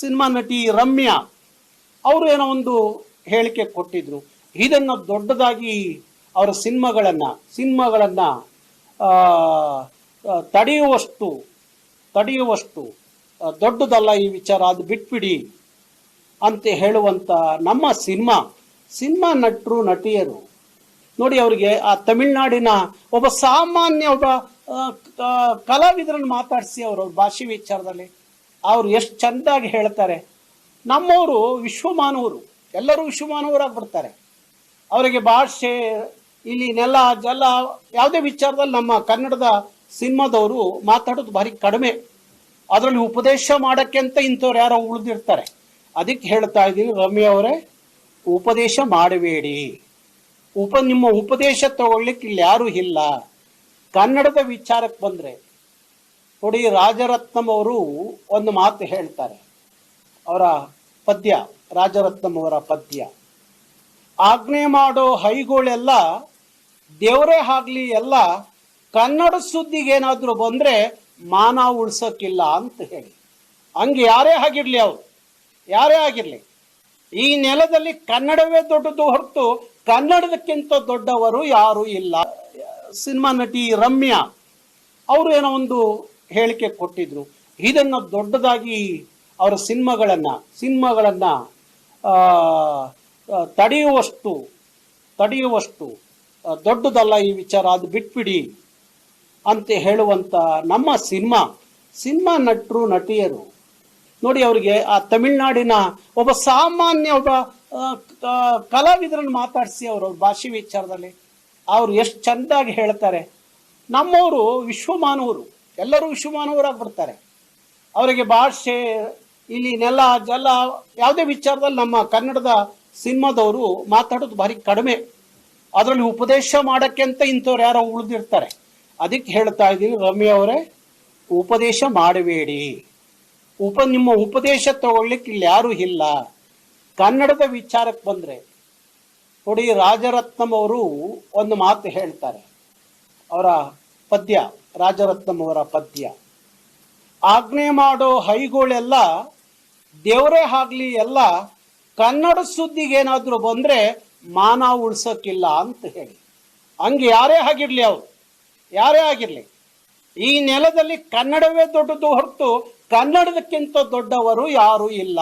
Cinema ನಟಿ ರಮ್ಯಾ ಅವರು ಏನೋ ಒಂದು ಹೇಳಿಕೆ ಕೊಟ್ಟಿದ್ರು. ಇದನ್ನು ದೊಡ್ಡದಾಗಿ ಅವರ ಸಿನಿಮಾಗಳನ್ನ ಸಿನಿಮಾಗಳನ್ನ ತಡೆಯುವಷ್ಟು ತಡೆಯುವಷ್ಟು ದೊಡ್ಡದಲ್ಲ ಈ ವಿಚಾರ, ಅದು ಬಿಟ್ಬಿಡಿ ಅಂತ ಹೇಳುವಂತ ನಮ್ಮ ಸಿನಿಮಾ ಸಿನಿಮಾ ನಟರು, ನಟಿಯರು. ನೋಡಿ ಅವರಿಗೆ ಆ ತಮಿಳ್ನಾಡಿನ ಒಬ್ಬ ಸಾಮಾನ್ಯ ಒಬ್ಬ ಕಲಾವಿದರನ್ನು ಮಾತಾಡಿಸಿ ಅವರು ಭಾಷೆ ವಿಚಾರದಲ್ಲಿ. ಅವ್ರು ಎಷ್ಟು ಚಂದಾಗಿ ಹೇಳ್ತಾರೆ. ನಮ್ಮವರು ವಿಶ್ವಮಾನವರು, ಎಲ್ಲರೂ ವಿಶ್ವಮಾನವರಾಗ್ಬಿಡ್ತಾರೆ ಅವರಿಗೆ ಭಾಷೆ, ಇಲ್ಲಿ ನೆಲ, ಜಲ, ಯಾವುದೇ ವಿಚಾರದಲ್ಲಿ ನಮ್ಮ ಕನ್ನಡದ ಸಿನಿಮಾದವರು ಮಾತಾಡೋದು ಭಾರಿ ಕಡಿಮೆ. ಅದರಲ್ಲಿ ಉಪದೇಶ ಮಾಡೋಕ್ಕೆ ಅಂತ ಇಂಥವ್ರು ಯಾರೋ ಉಳಿದಿರ್ತಾರೆ. ಅದಕ್ಕೆ ಹೇಳ್ತಾ ಇದ್ದೀನಿ ರಮ್ಯ ಅವರೇ, ಉಪದೇಶ ಮಾಡಬೇಡಿ. ಉಪ, ನಿಮ್ಮ ಉಪದೇಶ ತಗೊಳ್ಲಿಕ್ಕೆ ಇಲ್ಲಿ ಯಾರೂ ಇಲ್ಲ. ಕನ್ನಡದ ವಿಚಾರಕ್ಕೆ ಬಂದ್ರೆ ನೋಡಿ, ರಾಜರತ್ನಂ ಅವರು ಒಂದು ಮಾತು ಹೇಳ್ತಾರೆ. ಅವರ ಪದ್ಯ, ರಾಜರತ್ನಂ ಅವರ ಪದ್ಯ. ಆಜ್ಞೆ ಮಾಡೋ ಹೈಗಳೆಲ್ಲ, ದೇವರೇ ಆಗ್ಲಿ ಎಲ್ಲ, ಕನ್ನಡ ಸುದ್ದಿಗೆ ಏನಾದ್ರು ಬಂದ್ರೆ ಮಾನ ಉಳ್ಸೋಕ್ಕಿಲ್ಲ ಅಂತ ಹೇಳಿ. ಹಂಗೆ ಯಾರೇ ಆಗಿರಲಿ ಅವರು, ಯಾರೇ ಆಗಿರಲಿ, ಈ ನೆಲದಲ್ಲಿ ಕನ್ನಡವೇ ದೊಡ್ಡದು ಹೊರತು ಕನ್ನಡದಕ್ಕಿಂತ ದೊಡ್ಡವರು ಯಾರು ಇಲ್ಲ. ಸಿನಿಮಾ ನಟಿ ರಮ್ಯಾ, ಅವರು ಏನೋ ಒಂದು ಹೇಳಿಕೆ ಕೊಟ್ಟಿದ್ರು. ಇದನ್ನು ದೊಡ್ಡದಾಗಿ ಅವರ ಸಿನಿಮಾಗಳನ್ನ ಸಿನಿಮಾಗಳನ್ನ ತಡೆಯುವಷ್ಟು ತಡೆಯುವಷ್ಟು ದೊಡ್ಡದಲ್ಲ ಈ ವಿಚಾರ, ಅದು ಬಿಟ್ಬಿಡಿ ಅಂತ ಹೇಳುವಂತ ನಮ್ಮ ಸಿನಿಮಾ ಸಿನಿಮಾ ನಟರು, ನಟಿಯರು. ನೋಡಿ ಅವರಿಗೆ ಆ ತಮಿಳ್ನಾಡಿನ ಒಬ್ಬ ಸಾಮಾನ್ಯ ಒಬ್ಬ ಕಲಾವಿದರನ್ನು ಮಾತಾಡಿಸಿ ಅವರು, ಅವ್ರ ಭಾಷೆ ವಿಚಾರದಲ್ಲಿ. ಅವರು ಎಷ್ಟು ಚಂದಾಗಿ ಹೇಳ್ತಾರೆ. ನಮ್ಮವರು ವಿಶ್ವಮಾನವರು. ಎಲ್ಲರೂ ವಿಶ್ವಮಾನವರಾಗ್ಬಿಡ್ತಾರೆ. ಅವರಿಗೆ ಭಾಷೆ, ಇಲ್ಲಿ ನೆಲ, ಜಲ, ಯಾವುದೇ ವಿಚಾರದಲ್ಲಿ ನಮ್ಮ ಕನ್ನಡದ ಸಿನಿಮಾದವರು ಮಾತಾಡೋದು ಭಾರಿ ಕಡಿಮೆ. ಅದರಲ್ಲಿ ಉಪದೇಶ ಮಾಡೋಕ್ಕೆ ಅಂತ ಇಂಥವ್ರು ಯಾರೋ ಉಳಿದಿರ್ತಾರೆ. ಅದಕ್ಕೆ ಹೇಳ್ತಾ ಇದ್ದೀನಿ ರಮ್ಯ ಅವರೇ, ಉಪದೇಶ ಮಾಡಬೇಡಿ. ಉಪ, ನಿಮ್ಮ ಉಪದೇಶ ತಗೊಳ್ಲಿಕ್ಕೆ ಇಲ್ಲಿ ಯಾರೂ ಇಲ್ಲ. ಕನ್ನಡದ ವಿಚಾರಕ್ಕೆ ಬಂದರೆ, ನೋಡಿ ರಾಜರತ್ನಂ ಅವರು ಒಂದು ಮಾತು ಹೇಳ್ತಾರೆ. ಅವರ ಪದ್ಯ ರಾಜರತ್ನಂ ಅವರ ಪದ್ಯ. ಆಜ್ಞೆ ಮಾಡೋ ಹೈಗಳೆಲ್ಲ, ದೇವರೇ ಆಗ್ಲಿ ಎಲ್ಲ, ಕನ್ನಡ ಸುದ್ದಿಗೆ ಬಂದರೆ ಬಂದ್ರೆ ಮಾನ ಉಳ್ಸೋಕ್ಕಿಲ್ಲ ಅಂತ ಹೇಳಿ. ಹಂಗೆ ಯಾರೇ ಆಗಿರಲಿ ಅವರು, ಯಾರೇ ಆಗಿರಲಿ, ಈ ನೆಲದಲ್ಲಿ ಕನ್ನಡವೇ ದೊಡ್ಡದು ಹೊರತು ಕನ್ನಡದಕ್ಕಿಂತ ದೊಡ್ಡವರು ಯಾರು ಇಲ್ಲ.